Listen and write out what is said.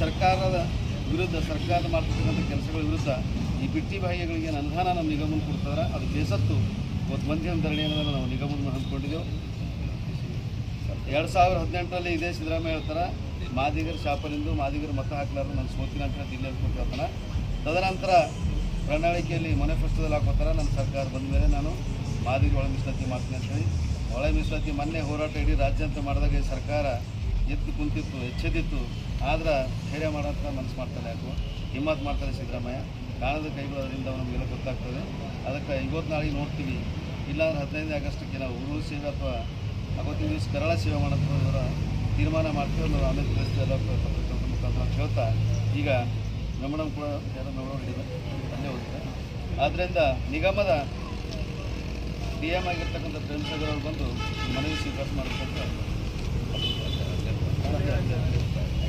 ಸರ್ಕಾರದ ವಿರುದ್ಧ ಸರ್ಕಾರ ಮಾಡ್ತಕ್ಕಂಥ ಕೆಲಸಗಳ ವಿರುದ್ಧ ಈ ಬಿಟ್ಟಿ ಬಾಯಿಗಳಿಗೆ ಅನುದಾನ ನಮ್ಮ ನಿಗಮನ ಕೊಡ್ತಾರೆ ಅದು ಬೇಸತ್ತು. ಇವತ್ತು ಒಂದು ಧರಣಿ ಅನ್ನೋದನ್ನು ನಾವು ನಿಗಮವನ್ನು ಹಂಚ್ಕೊಂಡಿದ್ದೆವು ಎರಡು ಸಾವಿರದ ಹದಿನೆಂಟರಲ್ಲಿ ಇದೇ ಸಿದ್ದರಾಮಯ್ಯ ಹೇಳ್ತಾರೆ, ಮಾದಿಗರ ಶಾಪಲಿಂದು ಮಾದಿಗರು ಮತ ಹಾಕ್ಲಾರ್ದು ನಾನು ಸೋತಿನ ಅಂತ ಇಲ್ಲಿ ದಿಲ್ಲಿ ಕೊಟ್ಟು ಹೇಳ್ತಾನೆ ತದನಂತರ ಪ್ರಣಾಳಿಕೆಯಲ್ಲಿ ಮನೆಫೆಸ್ಟೋದಲ್ಲಿ ಹಾಕೋತಾರೆ ನನ್ನ ಸರ್ಕಾರ ಬಂದ ಮೇಲೆ ನಾನು ಮಾದಿಗರ ಒಳ ಮೀಸಲಾತಿ ಮಾಡ್ತೀನಿ ಅಂತ ಹೇಳಿ. ಒಳ ಮೀಸಲಾತಿ ಮೊನ್ನೆ ಹೋರಾಟ ಇಡೀ ರಾಜ್ಯಾಂತ ಮಾಡಿದಾಗ ಈ ಸರ್ಕಾರ ಎದ್ದು ಕುಂತಿತ್ತು, ಎಚ್ಚೆದಿತ್ತು, ಆದ್ರೆ ಧೈರ್ಯ ಮಾಡೋಂಥ ಮನಸ್ಸು ಮಾಡ್ತಾರೆ ಯಾಕೋ. ಹಿಮ್ಮತ್ ಮಾಡ್ತಾರೆ ಸಿದ್ದರಾಮಯ್ಯ. ಕಾಲದ ಕೈಗಳು ಅದರಿಂದ ನಮಗೆಲ್ಲ ಗೊತ್ತಾಗ್ತದೆ. ಅದಕ್ಕೆ ಇವತ್ತು ನಾಳೆ ನೋಡ್ತೀವಿ. ಇಲ್ಲಾಂದ್ರೆ ಹದಿನೈದು ಆಗಸ್ಟ್ಗೆ ನಾವು ಉರುಳು ಸೇವೆ ಅಥವಾ ಅವತ್ತಿನ ದಿವಸ ಕರಾಳ ಸೇವೆ ಮಾಡೋದ್ರ ತೀರ್ಮಾನ ಮಾಡ್ತೀವಿ ಅನ್ನೋದು ಆಮೇಲೆ ತಿಳಿಸ್ತೀವಿ ಎಲ್ಲ ಮುಖಾಂತರ ಹೇಳ್ತಾ. ಈಗ ಮೇಡಮ್ ಕೂಡ ಯಾರೋ ಮೇಡಮ್ ಹಿಡಿದ. ಅಲ್ಲೇ ಹೋಗ್ತಾರೆ ಆದ್ದರಿಂದ ನಿಗಮದ ಡಿ ಎಂ ಆಗಿರ್ತಕ್ಕಂಥ ಪ್ರೇಮಸಾಗರ್ ಅವರು ಬಂದು ಮನವಿ ಸ್ವೀಕಾರ ಮಾಡಬೇಕಂತ Yeah.